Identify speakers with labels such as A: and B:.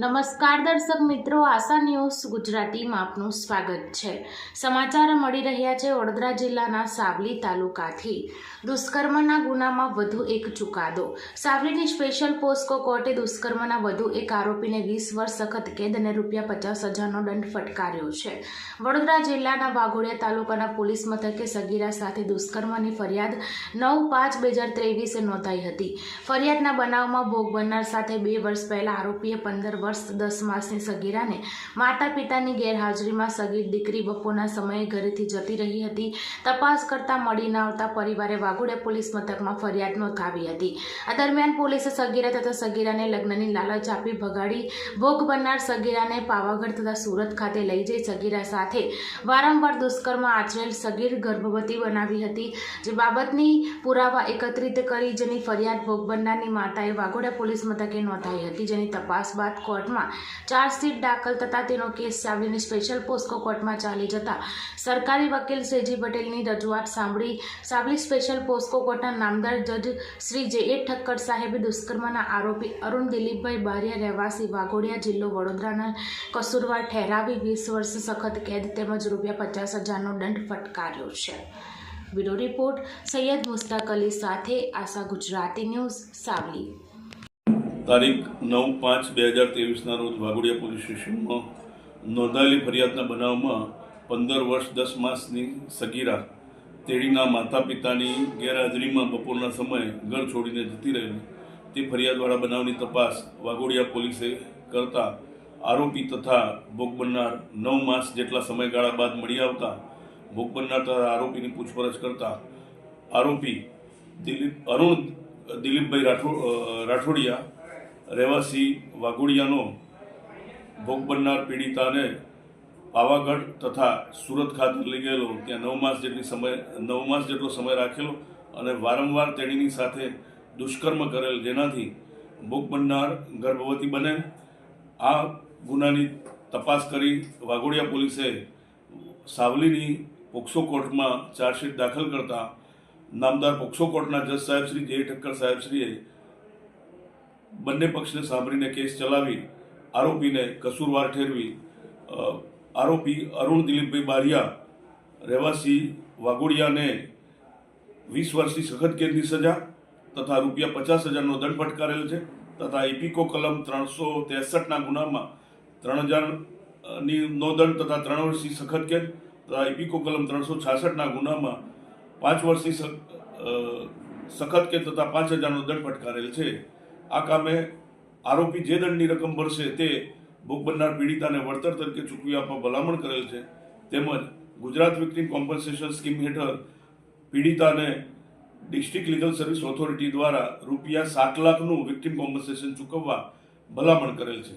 A: નમસ્કાર દર્શક મિત્રો, આશા ન્યૂઝ ગુજરાતીમાં આપનું સ્વાગત છે. સમાચાર મળી રહ્યા છે વડોદરા જિલ્લાના સાવલી તાલુકાથી. દુષ્કર્મના ગુનામાં વધુ એક ચુકાદો. સાવલીની સ્પેશિયલ પોસ્કો કોર્ટે દુષ્કર્મના વધુ એક આરોપીને વીસ વર્ષ સખત કેદ અને રૂપિયા પચાસ હજારનો દંડ ફટકાર્યો છે. વડોદરા જિલ્લાના વાઘોડિયા તાલુકાના પોલીસ મથકે સગીરા સાથે દુષ્કર્મની ફરિયાદ નવ પાંચ બે હજાર ત્રેવીસે નોંધાઈ હતી. ફરિયાદના બનાવમાં ભોગ બનનાર સાથે બે વર્ષ પહેલા આરોપીએ પંદર વર્ષ દસ માસની સગીરાને. માતા પિતાની ગેરહાજરીમાં સગીર દીકરી બપોરના સમયે ઘરેથી જતી રહી હતી. તપાસ કરતા મળી ન આવતા પરિવારે વાઘોડિયા પોલીસ મથકમાં ફરિયાદ નોંધાવી હતી. આ દરમિયાન પોલીસે સગીરા તથા સગીરાને લગ્નની લાલચ આપી ભગાડી ભોગ બનનાર સગીરાને પાવાગઢ તથા સુરત ખાતે લઈ જઈ સગીરા સાથે વારંવાર દુષ્કર્મ આચરેલ સગીર ગર્ભવતી બનાવી હતી. જે બાબતની પુરાવા એકત્રિત કરી જેની ફરિયાદ ભોગ બનનારની માતાએ વાઘોડા પોલીસ મથકે નોંધાઈ હતી જેની તપાસ બાદ કોર્ટમાં. ચાર્જશીટ દાખલ થતાં તેનો કેસ સાવલીની સ્પેશિયલ પોસ્કો કોર્ટમાં ચાલી જતા. સરકારી વકીલ શ્રીજી પટેલની રજૂઆત સાંભળી સાવલી સ્પેશિયલ પોસ્કો કોર્ટના નામદાર જજ શ્રી જે. એ. ઠક્કર સાહેબે દુષ્કર્મના આરોપી અરુણ દિલીપભાઈ બારિયા રહેવાસી વાઘોડિયા જિલ્લો વડોદરાના કસૂરવાર ઠેરાવી વીસ વર્ષ સખત કેદ તેમજ રૂપિયા પચાસ હજારનો દંડ ફટકાર્યો છે. બ્યુરો રિપોર્ટ સૈયદ મુસ્તાક અલી સાથે આશા ગુજરાતી ન્યૂઝ સાવલી.
B: તારીખ નવ પાંચ બે હજાર ત્રેવીસના રોજ વાઘોડિયા પોલીસ સ્ટેશનમાં નોંધાયેલી ફરિયાદના બનાવમાં પંદર વર્ષ દસ માસની સગીરા તેણીના માતા પિતાની ગેરહાજરીમાં બપોરના સમયે ઘર છોડીને જતી રહેલી. તે ફરિયાદવાળા બનાવની તપાસ વાઘોડિયા પોલીસે કરતા આરોપી તથા ભોગ બનનાર નવ માસ જેટલા સમયગાળા બાદ મળી આવતા ભોગ બનનાર તથા આરોપીની પૂછપરછ કરતા આરોપી દિલીપ અરુણ દિલીપભાઈ રાઠોડ રાઠોડિયા રહેવાસી વાઘોડિયાનો ભોગ બનનાર પીડિતાને પાવાગઢ તથા સુરત ખાતે લઈ ગયેલો. ત્યાં નવ માસ જેટલી સમય, નવ માસ જેટલો સમય રાખેલો અને વારંવાર તેણીની સાથે દુષ્કર્મ કરેલ જેનાથી ભોગ બનનાર ગર્ભવતી બને. આ ગુનાની તપાસ કરી વાઘોડિયા પોલીસે સાવલીની પોક્સો કોર્ટમાં ચાર્જશીટ દાખલ કરતા નામદાર પોક્સો કોર્ટના જજ સાહેબ શ્રી જે ઠક્કર સાહેબ શ્રીએ બંને પક્ષને સાંભળીને કેસ ચલાવી, આરોપીને કસૂરવાર ઠેરવી આરોપી અરુણ દિલીપભાઈ બારિયા રહેવાસી વાઘોડિયાને વીસ વર્ષની સખત કેદની સજા તથા રૂપિયા પચાસ હજારનો દંડ ફટકારેલ છે તથા ઇપિકો કલમ ત્રણસો ત્રેસઠના ગુનામાં ત્રણ હજારની નો દંડ તથા ત્રણ વર્ષની સખત કેદ તથા ઇપિકો કલમ ત્રણસો છાસઠના ગુનામાં પાંચ વર્ષની સખ- સખત કેદ તથા પાંચ હજારનો દંડ ફટકારેલ છે. આ કામે આરોપી જે દંડની રકમ ભરશે તે ભોગ બનનાર પીડિતાને વળતર તરીકે ચૂકવી આપવા ભલામણ કરેલ છે. તેમજ ગુજરાત વિક્ટીમ કોમ્પન્સેશન સ્કીમ હેઠળ પીડિતાને ડિસ્ટ્રિક્ટ લીગલ સર્વિસ ઓથોરિટી દ્વારા રૂપિયા સાત લાખનું વિક્ટીમ કોમ્પન્સેશન ચૂકવવા ભલામણ કરેલ છે.